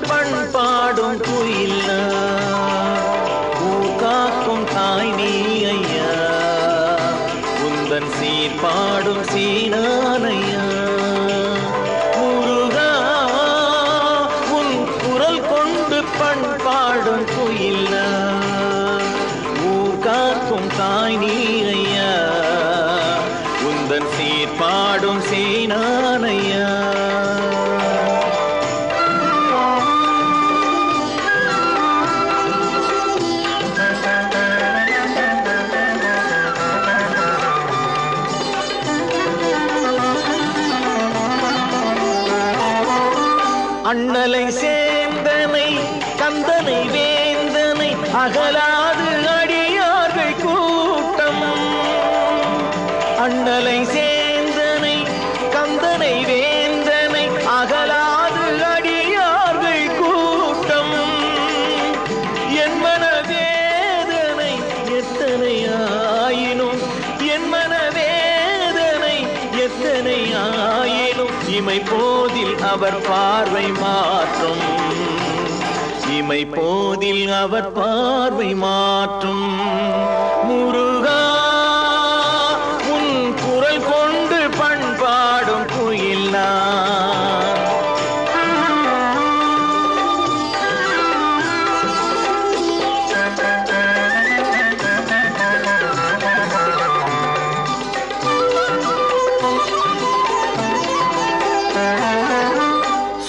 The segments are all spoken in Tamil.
பண் பாடும் குயிலா பூ காக்கும் தாய் நீ ஐயா. உந்தன் சீர் பாடும் சீனானையா. முருகா உன் குரல் கொண்டு பண் பாடும் குயிலா பூ காக்கும் தாய் நீ ஐயா. உந்தன் சீர் சீனா அண்ணலை சேர்ந்தனை கந்தனை வேந்தனை அகலாது அடியார்கள் கூட்டம். அண்ணலை சேர்ந்தனை கந்தனை வேந்தனை அகலாது அடியார்கள் கூட்டம். என் மன வேதனை எத்தனை ஆயினும் என் மன வேதனை எத்தனை ஆயினும் இமை போதில் அவர் பார்வை மாற்றும். இமை போதில் அவர் பார்வை மாற்றும்.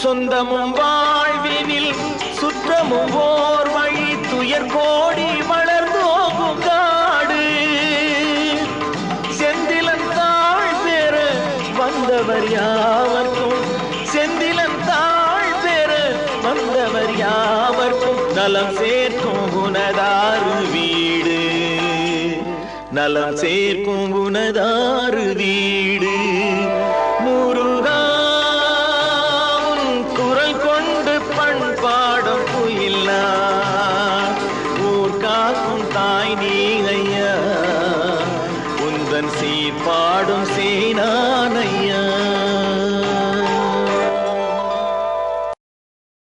சொந்தமும் வாழ்வினில் சுற்றமும் ஓர் வழி துயர் கோடி வளர்ந்தோகும் காடு. செந்திலன் தாழ் பெற வந்தவர் யாவர்க்கும் செந்திலன் தாழ் பெற வந்தவர் யாவர்க்கும். நலம் சேர்க்கும் உனதாறு வீடு. நலம் சேர்க்கும் உனதாறு வீடு. நீ ஐயா. உந்தன் சீர்பாடும் சீனா.